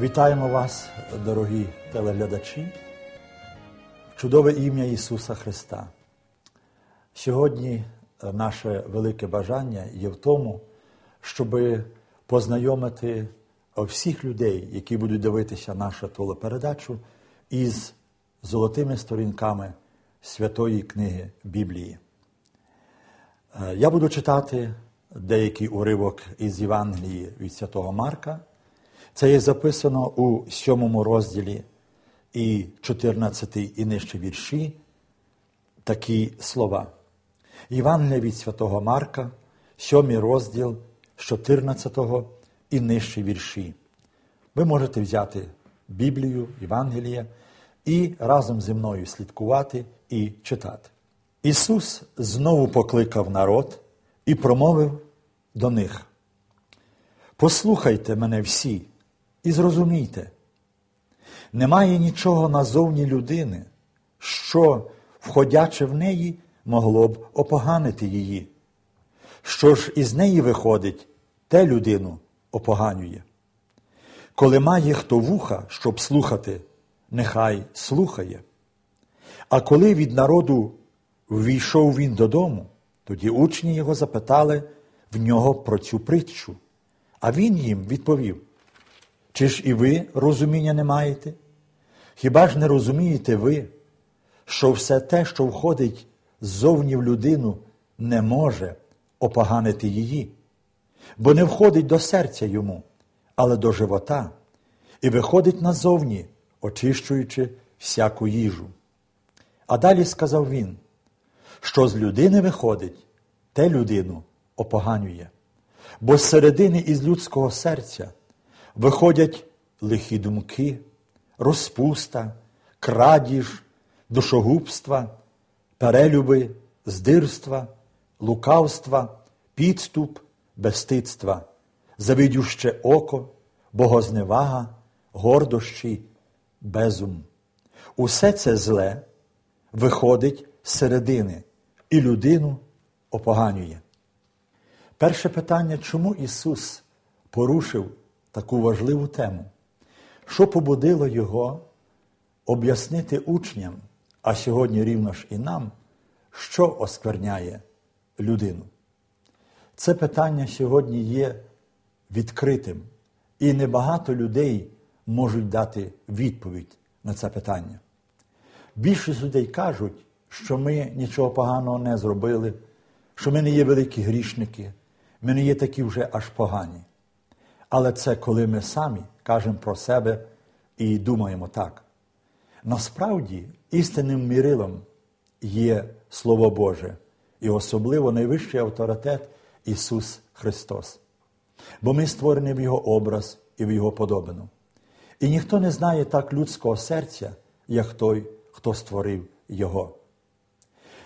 Вітаємо вас, дорогі телеглядачі, в чудове ім'я Ісуса Христа. Сьогодні наше велике бажання є в тому, щоб познайомити всіх людей, які будуть дивитися нашу телепередачу, із золотими сторінками Святої Книги Біблії. Я буду читати деякий уривок із Євангелії від Святого Марка. Це є записано у сьомому розділі і 14 і нижче вірші такі слова. Євангелія від Святого Марка, сьомий розділ з 14 і нижче вірші. Ви можете взяти Біблію, Євангелія і разом зі мною слідкувати і читати. Ісус знову покликав народ і промовив до них: Послухайте мене всі і зрозумійте, немає нічого назовні людини, що, входячи в неї, могло б опоганити її. Що ж із неї виходить, те людину опоганює. Коли має хто вуха, щоб слухати, нехай слухає. А коли від народу ввійшов він додому, тоді учні його запитали в нього про цю притчу. А він їм відповів: Чи ж і ви розуміння не маєте? Хіба ж не розумієте ви, що все те, що входить ззовні в людину, не може опоганити її, бо не входить до серця йому, але до живота, і виходить назовні, очищуючи всяку їжу. А далі сказав він, що з людини виходить, те людину опоганює, бо з середини із людського серця виходять лихі думки, розпуста, крадіж, душогубства, перелюби, здирства, лукавства, підступ, безстидства, завидюще око, богозневага, гордощі, безум. Усе це зле виходить з середини і людину опоганює. Перше питання, чому Ісус порушив таку важливу тему? Що побудило Його об'яснити учням, а сьогодні рівно ж і нам, що оскверняє людину? Це питання сьогодні є відкритим, і небагато людей можуть дати відповідь на це питання. Більшість людей кажуть, що ми нічого поганого не зробили, що ми не є великі грішники, ми не є такі вже аж погані. Але це коли ми самі кажемо про себе і думаємо так. Насправді, істинним мірилом є Слово Боже і особливо найвищий авторитет Ісус Христос. Бо ми створені в Його образ і в Його подобину. І ніхто не знає так людського серця, як той, хто створив Його.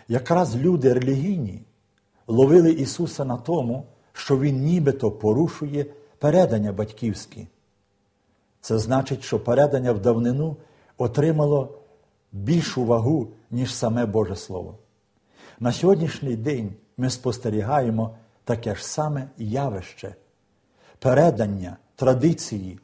Якраз люди релігійні ловили Ісуса на тому, що Він нібито порушує передання батьківські. Це значить, що передання в давнину отримало більшу вагу, ніж саме Боже Слово. На сьогоднішній день ми спостерігаємо таке ж саме явище, передання традиції,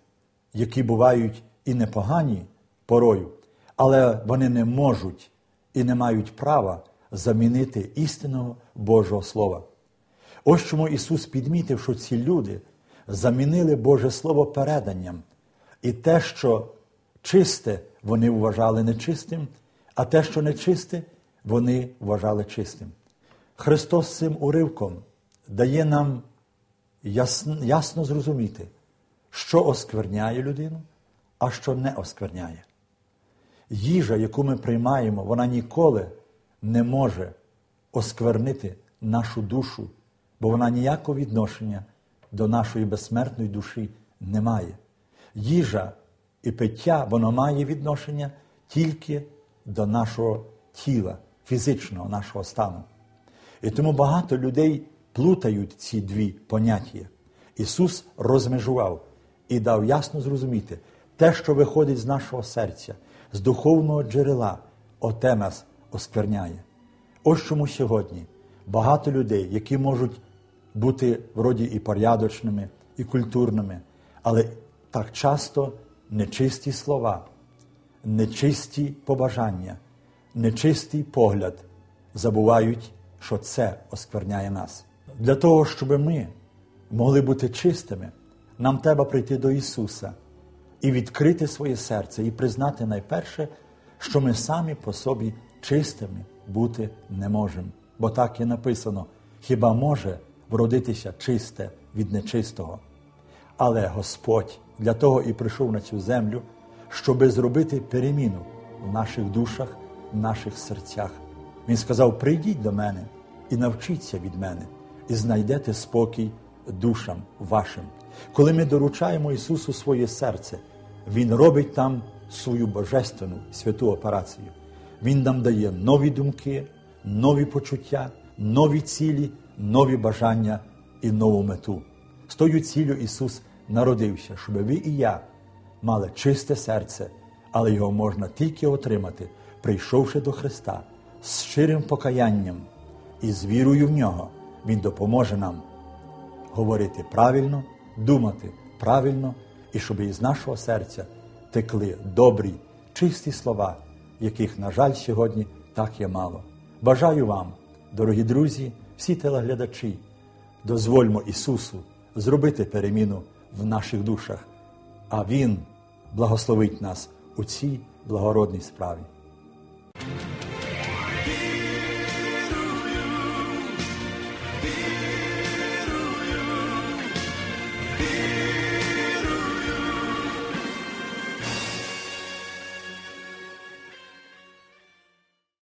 які бувають і непогані порою, але вони не можуть і не мають права замінити істинного Божого Слова. Ось чому Ісус підмітив, що ці люди замінили Боже Слово переданням, і те, що чисте, вони вважали нечистим, а те, що нечисте, вони вважали чистим. Христос цим уривком дає нам ясно, зрозуміти, що оскверняє людину, а що не оскверняє. Їжа, яку ми приймаємо, вона ніколи не може осквернити нашу душу, бо вона ніякого відношення до нашої безсмертної душі не має. Їжа і пиття, воно має відношення тільки до нашого тіла, фізичного нашого стану. І тому багато людей плутають ці дві поняття. Ісус розмежував і дав ясно зрозуміти, те, що виходить з нашого серця, з духовного джерела, оте нас оскверняє. Ось чому сьогодні багато людей, які можуть бути вроді і порядочними, і культурними, але так часто нечисті слова, нечисті побажання, нечистий погляд забувають, що це оскверняє нас. Для того, щоб ми могли бути чистими, нам треба прийти до Ісуса і відкрити своє серце, і признати найперше, що ми самі по собі чистими бути не можемо. Бо так і написано: хіба може вродитися чисте від нечистого? Але Господь для того і прийшов на цю землю, щоби зробити переміну в наших душах, в наших серцях. Він сказав: прийдіть до мене і навчіться від мене, і знайдете спокій душам вашим. Коли ми доручаємо Ісусу своє серце, Він робить там свою божественну святу операцію. Він нам дає нові думки, нові почуття, нові цілі, нові бажання і нову мету. З тою ціллю Ісус народився, щоб ви і я мали чисте серце, але його можна тільки отримати, прийшовши до Христа з щирим покаянням і з вірою в нього. Він допоможе нам говорити правильно, думати правильно, і щоб із нашого серця текли добрі, чисті слова, яких, на жаль, сьогодні так є мало. Бажаю вам, дорогі друзі, всі телеглядачі, дозвольмо Ісусу зробити переміну в наших душах, а Він благословить нас у цій благородній справі.